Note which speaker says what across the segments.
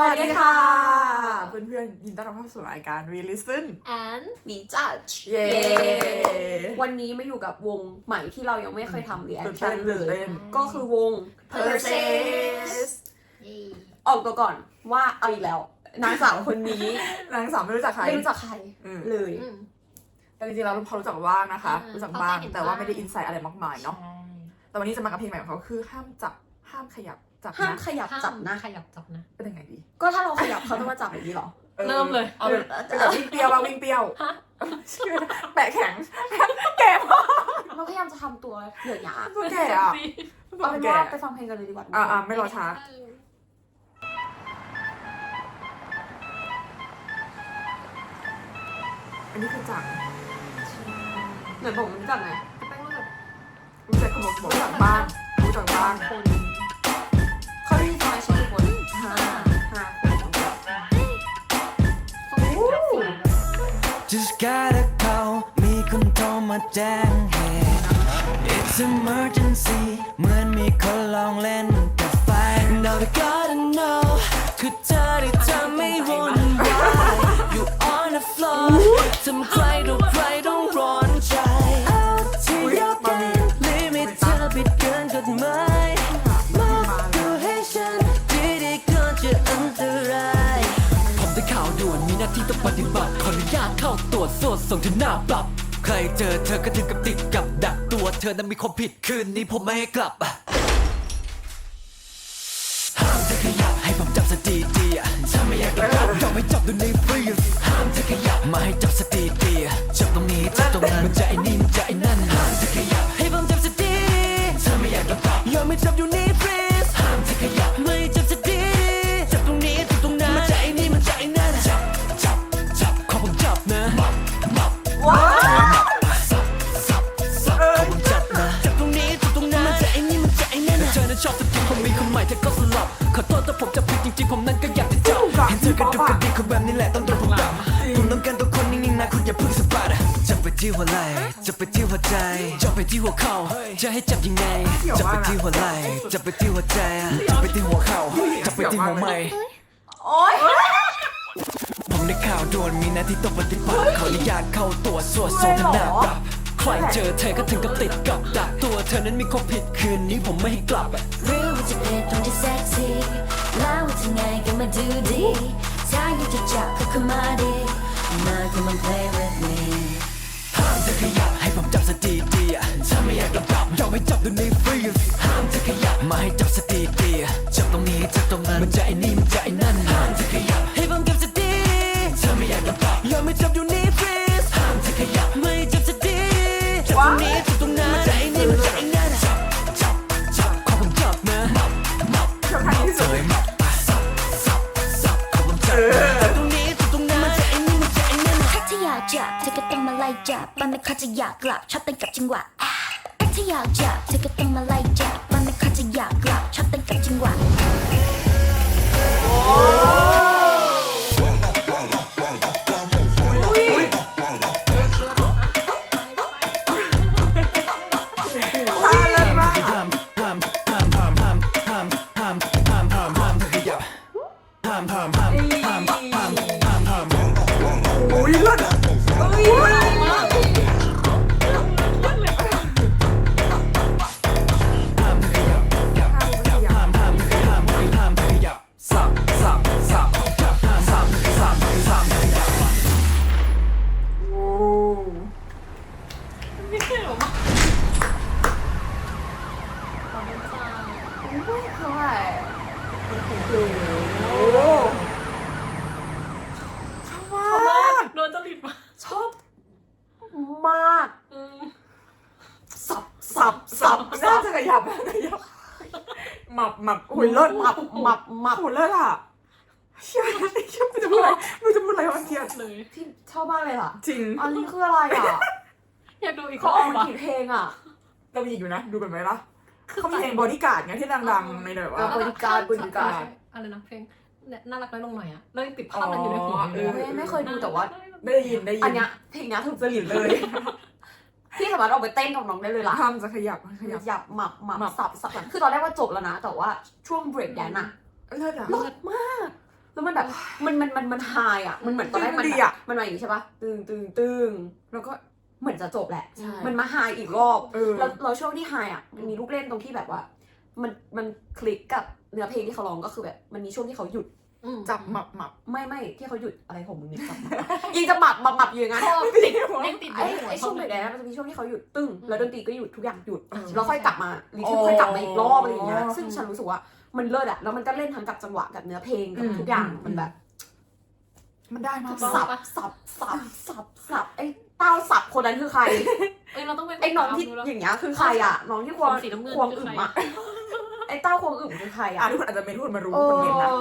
Speaker 1: วัสดีค่ะ เพื่อนๆยินดีต้อนรับเข้าสู่รายการ Re Listen
Speaker 2: and
Speaker 3: มีจัด
Speaker 1: เย้
Speaker 3: วันนี้มาอยู่กับวงใหม่ที่เรายังไม่เคยทำเรีย
Speaker 1: ตื่น
Speaker 3: ชั่
Speaker 1: เต้
Speaker 3: น
Speaker 1: น
Speaker 3: เล
Speaker 1: ตื่น
Speaker 3: ย
Speaker 1: เต้น
Speaker 3: ก็คือวง
Speaker 1: Purchase
Speaker 3: ออกตัวก่อนว่าเอาอีกแล้ว นางสาวคนนี้
Speaker 1: นางสาวไม่รู้จักใคร
Speaker 3: ไม่รู้จักใคร
Speaker 1: อืม
Speaker 3: เลย
Speaker 2: อืม
Speaker 1: แต่จริงๆเราพอรู้จักบ้างนะคะ
Speaker 2: อ่า
Speaker 1: รู้จักบ้าง
Speaker 2: เขาเคยเห็น
Speaker 1: แต่ว่า
Speaker 2: บ้าง
Speaker 1: ไม่ได้อินไซต์อะไรมากมายเนาะ
Speaker 2: ใช่
Speaker 1: แต่วันนี้จะมากับเพลงใหม่ของเขาคือห้ามจับ ห้ามขยับ จับ
Speaker 3: ห้าม
Speaker 1: นะ
Speaker 3: ขยับ
Speaker 2: ห้าม
Speaker 3: จับนะ
Speaker 2: ขยับจับนะ
Speaker 1: เป็นยังไงดี
Speaker 3: ก็ถ้าเราขยับเขาจะมาจับอย่างนี้เหรอ
Speaker 1: ออ
Speaker 2: เริ่มเลย
Speaker 1: เอาแบบเป็นแบบวิ่งเปรี้ยวว่าวิ่งเปรี้ยว
Speaker 2: ฮะ
Speaker 1: ชื่อแปะแข็งแก่มาก
Speaker 3: เราพยายามจะทำตัวเหนื่อยหยา
Speaker 1: ตัวแก่อะ
Speaker 3: เอาเป็น
Speaker 1: แก่
Speaker 3: ว่าไปฟังเพลงกันเลยดีกว่า
Speaker 1: อ่าอ่าไม่รอช้าอันนี้คือจัง
Speaker 3: เหมือนผมรู้จักไง
Speaker 2: แป้งรู้จัก
Speaker 1: รู้จักขนมบอกจากบ้านรู้จักบ้าน
Speaker 2: คน
Speaker 3: มา
Speaker 4: แจ้งเหตุ It's emergency เหมือนมีคนลองเล่นกับไฟ Now I gotta know คือเธอที่ทำไม่วุ่นวาย You on the floor ทำใครดูใครต้องร้อนใจ เอาที่ยกกันลิมิตเธอผิดเกินกฎหมายมอบดูให้ฉันดีๆก่อนจะอันตราย ผมได้ข่าวด่วนมีหน้าที่ต้องปฏิบัติ ขออนุญาตเข้าตรวจสวดส่งถึงหน้าปรับ รเจอเธอก็ถึงกับติดกับดักตัวเธอนั้นมีความผิดคืนนี้ผมไม่ให้กลับห้ามเธอขยับให้ผมจับสติดีๆถ้าไม่อยากกลับยอมให้จับดูในฟรีสห้ามเธอขยับมาให้จับสติดีจับตรงนี้จับตรงนั้นมันจะไอ้นี่มันจะไอ้นั่นห้ามเธอขยับให้ผมจับสติดีๆถ้าไม่อยากกลับยอมให้จับอยู่ในฟรี ที่หัวไหล่จะไปที่หัวใจจะไปที่หัวเข่าจะให้จับยังไงจะไปที่หัวไหล่จะไปที่หัวใจจะไปที่หัวเข่าจะไปที่หัวไหล่
Speaker 3: โอ๊ย
Speaker 4: ผมได้ข่าวด่วนมีหน้าที่ต้องปฏิบัติขออนุญาตเข้าตัวจสวดส่งทางหน้าปรับใครเจอเธอก็ถึงกับติดกับดักตัวเธอนั้นมีความผิดคืนนี้ผมไม่ให้กลับ
Speaker 5: รู้ว่าจะเป็นตรงที่เซ็กซี่แล้วว่าจะไงก็มาดูดีถ้าอยากจะจับก็เข้ามาดิมา come on play with me
Speaker 4: ห้ามเธอ ขยับให้ผมจับสติดีถ้าไม่อยากกลับยอมให้จับดูในฟรีสห้ามจะขยับมาให้จับสติ
Speaker 1: ดี 자, 그라, 샷땡 깍진과 มับหมับโอ้ยเลิศ
Speaker 3: หมับหมับหมับ
Speaker 1: โอ้ยเลิศอะเชื่อเชื่อไม่จะพูดอะไรไม่จะพูดอะไรวันเทียน
Speaker 2: เลย
Speaker 3: ที่ชอบมากเลยล่ะ
Speaker 1: จริง
Speaker 3: อันนี้คืออะไรอะ
Speaker 2: อยากดูอีก
Speaker 3: เขาเอา
Speaker 2: ร
Speaker 3: มา
Speaker 2: บะ
Speaker 3: กี่เพลงอะ
Speaker 1: เรามีอีกอยู่นะ ดูกันไหมล่ะเขามีเพลงบอดี้การ์ดไงที่ดังๆในแบบว่า
Speaker 3: บริการบริการ
Speaker 2: อะไรนะเพลงเนี่ยน่ารักน้อยลงหน่อยอะเลยติดภาพมันอยู่ในหัว
Speaker 1: อ๋อเออ
Speaker 3: ไม่ไม่เคยดูแต่ว่า
Speaker 1: ได้ยินได้ยิน
Speaker 3: อันเนี้ยเพลงเนี้ยถูกจริตเลย พี่สามารถออกไปเต้นกับน้องได้เลยล่ะ
Speaker 1: ห้ามจะขยับขยับ
Speaker 3: หยับหมับหมับ
Speaker 1: หมับ
Speaker 3: สับสับคือตอนแรกว่าจบแล้วนะ แต่ว่าช่วงเบรกแดนอะ
Speaker 1: เลิศอะ
Speaker 3: เลิศมากแมันแบบมันมันมันมันไฮอะมันเหมือนตอนแรกมัน
Speaker 1: ดี
Speaker 3: แบบ
Speaker 1: อะ
Speaker 3: มันมาอย่างนี้ใช่ปะตึงตึงตึงแล้วก็เหมือนจะจบแหละ
Speaker 2: ใช่
Speaker 3: มันมาไฮอีกรอบ
Speaker 1: เออ
Speaker 3: แล้วเราช่วงที่ไฮอะมันมีลูกเล่นตรงที่แบบว่า มันมันคลิกกับเนื้อเพลงที่เขาร้องก็คือแบบ มันมีช่วงที่เขาหยุด
Speaker 2: อืม
Speaker 1: จับหมับหมับ
Speaker 3: ไม่ไม่ที่เขาหยุดอะไรของมึงเนี่ยจับมายิงจะหมับหมับหมับอยู่อย่างนั้น
Speaker 2: ชอบติดเล่นติด
Speaker 3: ไอ้
Speaker 2: ยู่ในหัว
Speaker 3: ไอ้ช่วง
Speaker 2: เล
Speaker 3: เบรกแดนซ์มันจะมีช่วงที่เขาหยุดตึ้ง
Speaker 2: อืม
Speaker 3: แล้วดนตรีก็หยุดทุกอย่างหยุด
Speaker 1: เออ
Speaker 3: แล้วค่อยกลับมารีทึมค่อยกลับมาอีกรอบอะไรอย่างเงี้ย
Speaker 1: อ๋อ
Speaker 3: ซึ่งฉันรู้สึกว่ามันเลิศอะแล้วมันก็เล่นทั้งกับจังหวะกับเนื้อเพลงกับ
Speaker 1: อืม
Speaker 3: ทุกอย่าง
Speaker 1: อืม
Speaker 3: มันแบบ
Speaker 1: มันได้มาก
Speaker 3: สับสับสับสับสับไอ้เต้าสับคนนั้นคือใคร
Speaker 2: เอ้ยเราต้องไป
Speaker 3: ไอ้น้องที่
Speaker 2: ดูแล้ว
Speaker 3: อย่างเงี้ยคือใครอะน้องที่ควง
Speaker 2: สีน้ำเงิน
Speaker 3: ควง
Speaker 2: คือ
Speaker 3: อึ่
Speaker 2: ใคร
Speaker 3: มอะไอ้เต้าควงอึ่มคือใคร
Speaker 1: อะ
Speaker 3: อะ
Speaker 1: ทุกคนอาจจะไม่ทุกคนมารู้
Speaker 3: เอ
Speaker 1: ทุกคนเห็นนะ
Speaker 3: อ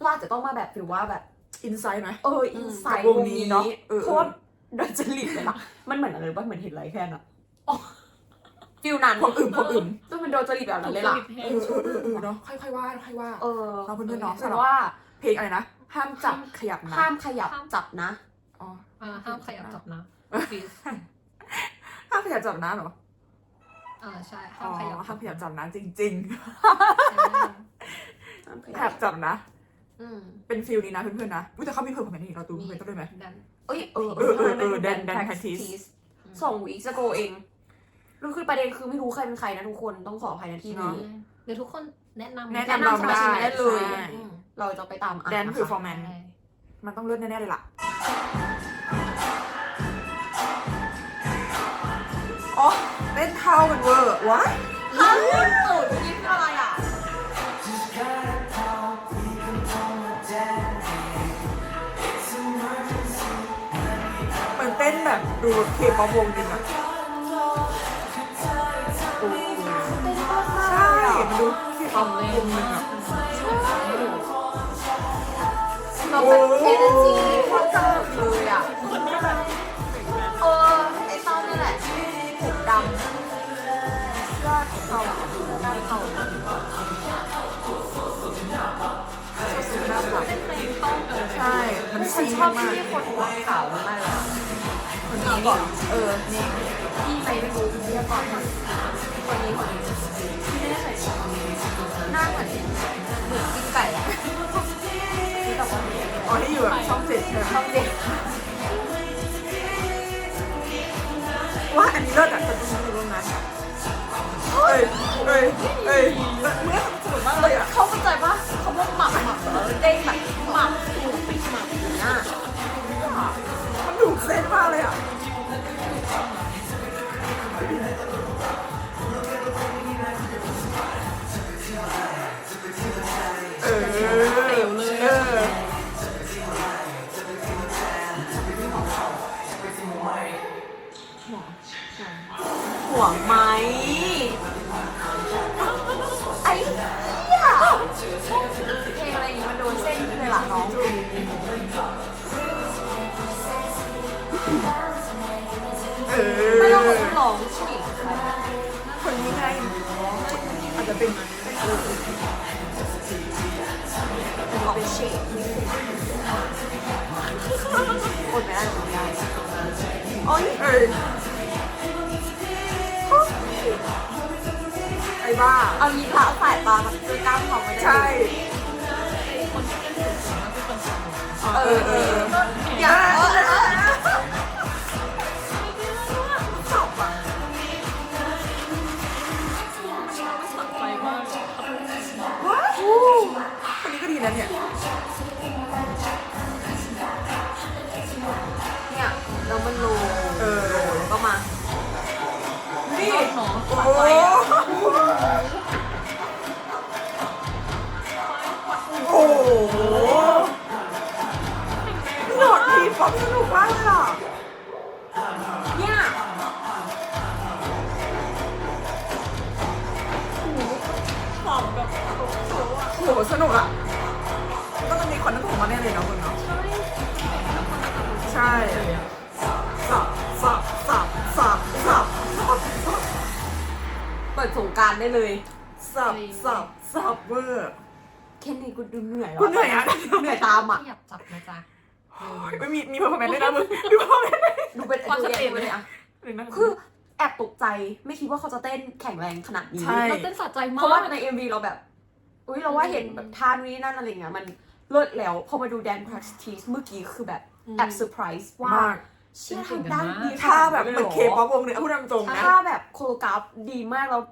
Speaker 3: เราอาจจะต้องมาแบบหรือว่าแบบ
Speaker 1: อินไซด์ไหม
Speaker 3: เอออินไซด์
Speaker 1: กับ
Speaker 3: ว
Speaker 1: ว
Speaker 3: ง
Speaker 1: งนี้
Speaker 3: นี้
Speaker 1: เน
Speaker 3: เนาะ
Speaker 1: อะเออ
Speaker 3: เพราะว่าโดนจริตเลยล่ะมันเหมือนอะไรรู้ป่ะเหมือนเห็นไรแค่น่ะฟิลนั้น
Speaker 1: พวกอื่นพวกอื่น
Speaker 3: ต้องเป็นโดนจริตแบบนั้นเลยล่ะ
Speaker 2: เพล
Speaker 1: เองอเออเออเออเนาะค่อยๆว่าค่อยๆว่า
Speaker 3: เออ
Speaker 1: เราเพื่อนๆเนาะ
Speaker 3: แต่ว่า
Speaker 1: เพลงอะไรนะห้ามจับขยับนะ
Speaker 3: ห้ามขยับจับนะ
Speaker 1: อ๋อ
Speaker 2: อ่าห้ามขยับจับนะ please
Speaker 1: ห้ามขยับจับนะเหรอ
Speaker 2: อ่าใช่ห้า
Speaker 1: อ๋
Speaker 2: ม
Speaker 1: อ
Speaker 2: ขยับ
Speaker 1: ห้ามขยับจับนะจริง
Speaker 3: ห้ามข
Speaker 1: ๆข
Speaker 3: ยั
Speaker 1: ยั
Speaker 3: บบ
Speaker 1: จับนะ
Speaker 2: อืม
Speaker 1: เป็นฟิลนี้นะเพื่อนๆนะอุ๊ยแต่เขามีเพลงของแมนนี่เราดูเพลงต้นด้วยไหม
Speaker 2: ดัน
Speaker 3: เอ้ยเออ
Speaker 1: เออเออเออ
Speaker 3: มัน
Speaker 1: แดน
Speaker 3: ป็
Speaker 1: แดน
Speaker 3: practice
Speaker 1: practice
Speaker 3: สองวีคสโกเองแล้วคือประเด็นคือไม่รู้ใครเป็นใครนะทุกคนต้องขออภัยในที่นี้
Speaker 1: เนาะ
Speaker 2: เดี๋ยวทุกคนแนะนำ
Speaker 1: แนะนำเรา
Speaker 3: สมาชิก
Speaker 1: ได้
Speaker 3: ได้เลย
Speaker 1: ใช่
Speaker 2: อืม
Speaker 3: เราจะไปตามอ่าน
Speaker 1: แดน
Speaker 3: นะ
Speaker 1: คือ
Speaker 3: คะ
Speaker 1: ฟอร์แมน
Speaker 2: ใช่
Speaker 1: มันต้องเลือดแน่ๆเลยล่ะอ๋อเล่นเท่ากันเวอร์วะ
Speaker 3: ห้ามขึ้นตูดนี่
Speaker 1: ต้นแบบดูเคป๊อปวงจริงอะโอ้ใช่มันดูเคป๊อปวงจริงอะ
Speaker 3: เราเป็นเอเนจีโคตรสนุกเลยอะเออไอ้เต้านี่แหละผมดำยอดเขาด้านเขา
Speaker 2: เป็นเพลงต้อง
Speaker 1: ใช่ มัน
Speaker 3: ฉั
Speaker 1: ซี
Speaker 3: นชอบที่คนหัวขาวมากเลย
Speaker 1: นนี้ก่อน เออ นี่
Speaker 3: ที่ไปไม่รู้ที่ก่อนคนนี้คนนี้ที่ไม่ได้ใส่หน้าเหมือนเหมือนกินไก่อะ
Speaker 1: อ๋อที่อยู่แบบช่องเจ็ดใช่ไหม
Speaker 3: ช่องเจ็ด
Speaker 1: ว่าอันนี้เลิศอะฉันต้องดูตรงนั้นเอ้ยเอ้ยเอ้ยเมื่อสนุกมากเลยอะ
Speaker 3: เขาเข้าใจปะเขาบอกหมักหมักแล้วเด้งแบบหมักถูกปิดหมักอยู่หน้า
Speaker 1: มันดูเส้นมากเลยอะ คนนี้ไงอาจจะเป็น
Speaker 3: ออกเป็นเชดอดไม่ได้อดไม่ได้
Speaker 1: โอ้ยเอ้ยไอ้บ้า
Speaker 3: เอายีละสายตามันคือกล้ามเขาไม่
Speaker 1: ใช่
Speaker 2: คนที่เป็นถึงนะคืออ
Speaker 1: เออเออ
Speaker 3: อย่า โห
Speaker 1: สนุกอะก็จะมีคนนึกถึงมาแน่เลยเนาะคุณเนาะใช่สับสับสับสับสับสับ
Speaker 3: เปิดสงการได้เลย
Speaker 1: สับสับสับเวอร์
Speaker 3: แค่นี้กูดูเหนื่อยแล้ว
Speaker 1: กูเหนื่อยอะ
Speaker 3: เหนื่อยตามอะ
Speaker 2: ขยับจับนะจ๊ะ
Speaker 1: ไม่มีมีเพอร์ฟอร์แมนซ์ด้วยนะมึงมีเพอร์ฟอร์แมนซ์
Speaker 3: ดูเป็น
Speaker 2: ความสเต
Speaker 3: ย่
Speaker 2: จ
Speaker 3: เลยอะคือแอบตกใจไม่คิดว่าเขาจะเต้นแข็งแรงขนาดนี้
Speaker 2: เราเต้นสะใจ
Speaker 3: เพ
Speaker 2: มา
Speaker 3: ราะว่ากใน MV เราแบบ อุ้ยเราว่าเห็นแบบท่านี้นั่นอะไรเงี้ยมันเลิศแล้ว พอมาดูแดน practice เมื่อกี้คือแบบแอบเซอร์ไพรส์ว่ามา
Speaker 1: ก
Speaker 3: เชื่อทำได้ดี
Speaker 1: ถ้าแบบ
Speaker 3: ขน
Speaker 1: เหมื
Speaker 3: ด
Speaker 1: อน
Speaker 3: หร
Speaker 1: เคป๊อปวงเนี่ยพูดตามตรงนะ
Speaker 3: ถ้าแบบโคโรกราฟดีมากแล้ว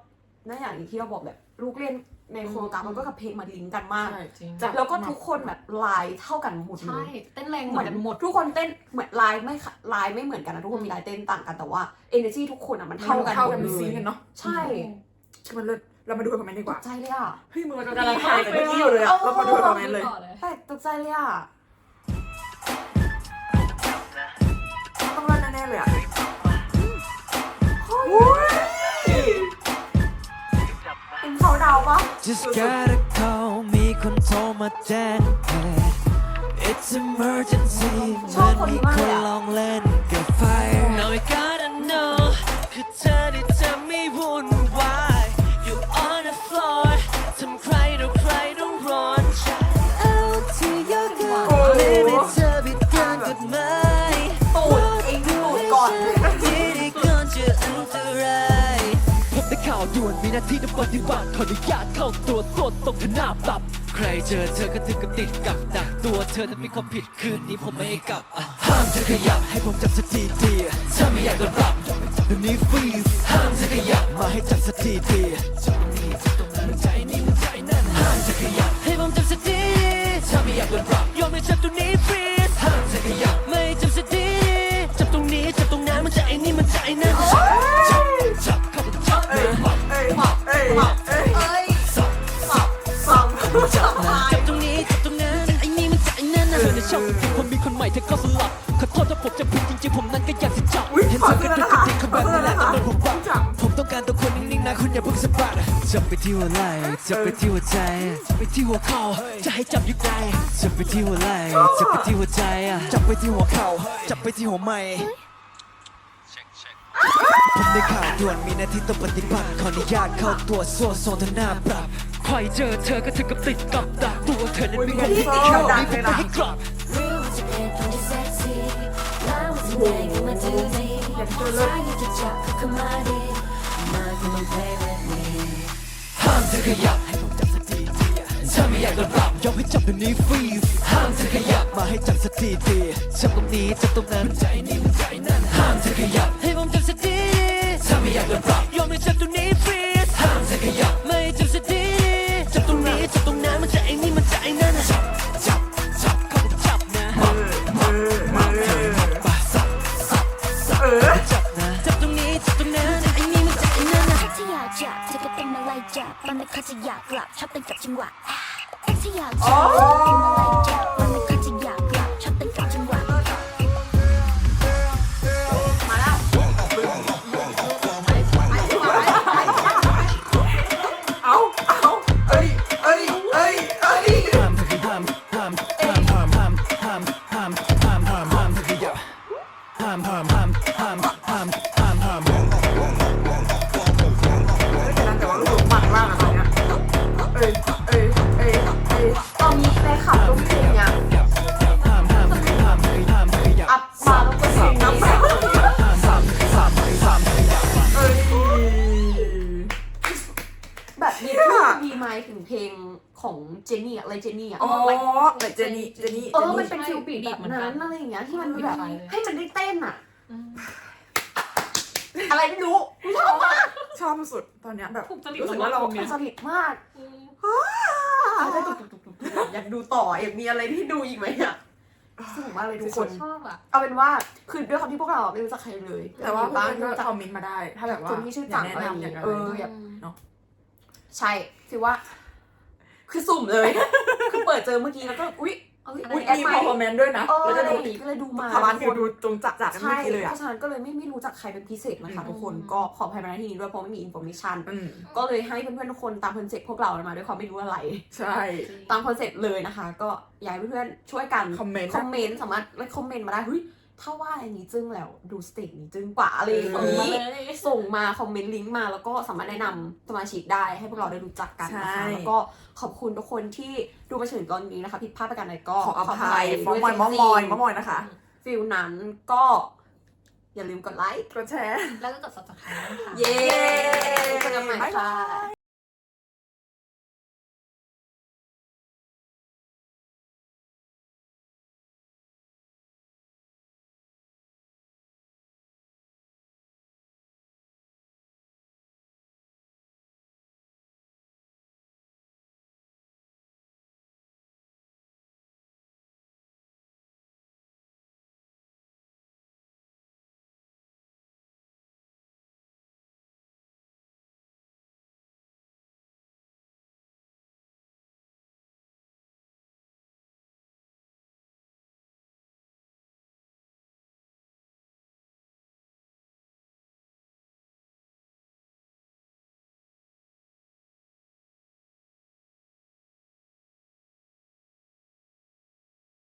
Speaker 3: นั่นอย่างที่เราบอกแบบลูกเล่นในโคโรกราฟมันก็กับเพลงมาลิงก์กันมาก
Speaker 1: ใช่
Speaker 2: จริง
Speaker 1: จ้ะ
Speaker 3: แล้วก็ทุกคนแบบลายเท่ากันหมดเล
Speaker 2: ใช่
Speaker 3: ย
Speaker 2: เต้นแรงเห
Speaker 3: เห
Speaker 2: มื
Speaker 3: มื
Speaker 2: อ
Speaker 3: อนน
Speaker 2: กันหมด
Speaker 3: ทุกคนเต้นเหมือนลายไม่ค่ะลายไม่เหมือนกันนะทุกคนมีลายเต้นต่างกันแต่ว่า energy ทุกคนอะมันเท่ากัน
Speaker 1: เท่า
Speaker 3: หม
Speaker 1: กัน
Speaker 3: ด
Speaker 1: เป็น
Speaker 3: เล
Speaker 1: ซี
Speaker 3: ย
Speaker 1: กันเนาะ
Speaker 3: ใช่
Speaker 1: คือมันเลิศ เรามาดูคอมเมนต์ดีก
Speaker 3: ต
Speaker 1: ว่า
Speaker 3: กใจเลยอะ
Speaker 1: เฮ้ยมือเรากำลังถ่ายแต่เมื่อกี้อยู่เลยอะเรามาดูคอมเมนต์เลย
Speaker 3: แปลกตกใจเลยอะต้องเล่นแน่ๆเลยอะ
Speaker 1: อุ้ย
Speaker 3: เป็นเขาดาวปะ
Speaker 4: Just gotta call มีคนโทรมาแจ้งเหตุ It's emergency
Speaker 3: ชอบคนนี้มาก
Speaker 4: ค
Speaker 3: เลย
Speaker 4: น
Speaker 3: อะ
Speaker 4: ลองเล่นกับไฟ Now I gotta know คือเธอ วนมีหน้าที่ต้องปฏิบัติขออนุญาตเข้าตัวสดตรงหน้าปรับ ใครเจอเธอก็ถึงกับติดกับดักตัวเธอนั้นมีความผิดคืนนี้ผมไม่ให้กลับอะห้ามเธอขยับให้ผมจับสถีดีถ้าไม่อยากโดนปรับเดี๋ยวนี้ฟรีห้ามเธอขยับมาให้จับสถีดี ผิดจริงๆผมนั้นก็อยากจะจับ
Speaker 1: อุ๊ย
Speaker 4: เห็น
Speaker 1: ขอ
Speaker 4: เธอ
Speaker 1: โท
Speaker 4: ก็
Speaker 1: ษ
Speaker 4: ดึ
Speaker 1: นะ
Speaker 4: ง
Speaker 1: คะ
Speaker 4: กระดิ่งเขาแบบนี้แหละ
Speaker 1: ขอ
Speaker 4: แต่
Speaker 1: โทษ
Speaker 4: โดนผม
Speaker 1: นะ
Speaker 4: บั
Speaker 1: คะ
Speaker 4: งผมต้องการตัวคนนิ่งๆนะคุณอย่าเพิ่งสะบัดจับไปที่หัวไหล่จับไปที่หัวใจจับไปที่หัวเข่าจะให้จับอยู่ไกลจับไปที่หัวไหล่จับไปที่หัวใจจับไปที่หัวเข่าจับไปที่หัวไหล่ผมได้ข่าวด่วนมีหน้าที่ต้องปฏิบัติขออนุญาตเข้าตัวโซ่โซนหน้าปรับใครเจอเธอก็ถึงกับติดกับดักตัวเธอนั้นมีความผิดแค่นี้ผมไม่ให้กลับ ห้ามเธอขยับให้ผมจับสักทีทีถ้าไม่อยากโดนปรับยอมให้จับเดี๋ยวนี้ฟรีสห้ามเธอขยับมาให้จับสักทีทีจับตรงนี้จับตรงนั้นใจนี่มันใจนั่นห้ามเธอขยับให้ผมจับสักทีถ้าไม่อยากโดนปรับยอมให้จับตรงนี้ฟรีสห้ามเธอขยับไม่จับ
Speaker 5: ห้ามห้า
Speaker 4: มห้ามห้ามห้ามห้ามห้าม
Speaker 1: แต่ว่ารู้สึกมักมากอะตอนเนี้ยเอ้ยเอ้ยเอ้ยเอ้ย
Speaker 3: ตอนนี้ในขับต้องเพลงเนี่ย นนี่อะไรเจนนี่อะ
Speaker 1: อ๋อแต่เจนี่เจนี่
Speaker 3: เออมันเป็นฟิลบีดแบบนั้นอะไรอย่างเงี้ยที่มันแบบให้มันได้เต้นอะอะไรไม่รู้ชอบมาก
Speaker 1: ชอบสุดตอนเนี้ยแบบ
Speaker 2: ถูกจริต
Speaker 1: รู้สึกว่าเรา
Speaker 2: เรามาก
Speaker 3: สนิทมากเอาไปตุกตุกตุกตุกอยากดูต่ออยากมีอะไรที่ดูอีกไหมอะสนุกมากเลยทุกคน
Speaker 2: ชอบอะ
Speaker 3: เอาเป็นว่าคือด้วยความที่พวกเราไม่รู้จักใครเลย
Speaker 1: แต่ว่า
Speaker 3: บ้า
Speaker 1: เพื่
Speaker 3: น
Speaker 1: อนๆก็
Speaker 3: รู้จัก
Speaker 1: คอมเมนต์มาได้ ถ้าแบบว่า
Speaker 3: คนที่ชื่อจัง
Speaker 1: ยาก
Speaker 3: อะไร
Speaker 1: แนะ
Speaker 3: อย่าง
Speaker 1: นำอ
Speaker 3: เงี้
Speaker 1: ยายก
Speaker 3: เอ
Speaker 1: อะไร
Speaker 3: อแบบ
Speaker 1: เนาะ
Speaker 3: ใช่คือว่า คือสุ่มเลย คือเปิดเจอเมื่อกี้แล้วก็อุ๊ยเอ้ย
Speaker 1: อุ้
Speaker 3: อุ๊
Speaker 1: ย
Speaker 3: ยแอด
Speaker 1: มี
Speaker 3: ไม
Speaker 1: คอมเมนต์ด้วยนะ
Speaker 3: เออ
Speaker 1: แล้ว
Speaker 3: อะไร
Speaker 1: ก็
Speaker 3: อ
Speaker 1: ดู
Speaker 3: ย่างงี้ก็เลยดูมา
Speaker 1: พาวาน
Speaker 3: ทุ
Speaker 1: คื
Speaker 3: ก
Speaker 1: อ
Speaker 3: คน
Speaker 1: ดูจงจัดจัดกัน
Speaker 3: ใช่
Speaker 1: เมื่อกี้เลย
Speaker 3: เพ
Speaker 1: อะ
Speaker 3: ราะฉะนั้นก็เลยไม่ไม่รู้จักใครเป็นพิเศษนะคะทุกคนก็ขออภัยมาณที่นี้ด้วยเพราะไม่มีอินโฟมิชัน
Speaker 1: อืม
Speaker 3: ก็เลยให้เพื่อนๆทุกคนตามคอนเซ็ปต์พวกเรามาด้วยความไม่รู้อะไร
Speaker 1: ใช่
Speaker 3: ตามคอนเซ็ปต์เลยนะคะ ก็อยากให้เพื่อนๆช่วยกัน
Speaker 1: คอมเมนต์
Speaker 3: คอมเมนต์สามารถไลคอมเมนต์มาได้เฮ้ย ถ้าว่าอันนี้จึ้งแล้วดูสเตจนี้จึ้งกว่าอะไรอย่าง
Speaker 2: ส่งมา
Speaker 3: นี้
Speaker 2: เลย
Speaker 3: ส่งมาคอมเมนต์ลิงก์มาแล้วก็สามารถแนะนำสมาชิกได้ให้พวกเราได้รู้จักกันนะคะ
Speaker 1: ใช่
Speaker 3: แล้วก็ขอบคุณทุกคนที่ดูมาถึงตอนนี้นะคะผิดพลาดประการใดก็
Speaker 1: ขออภัยม
Speaker 3: ด้
Speaker 1: อ
Speaker 3: วย
Speaker 1: มอยมอมอยมอมอยนะคะ
Speaker 3: ฟิลนั้นก็อย่าลืมกดไลค์
Speaker 1: กดแชร์
Speaker 2: แล้วก็กด subscribe นะคะ
Speaker 3: เย้เจอกันใหม่
Speaker 1: บ๊ายบา
Speaker 3: ค่ะ
Speaker 1: ย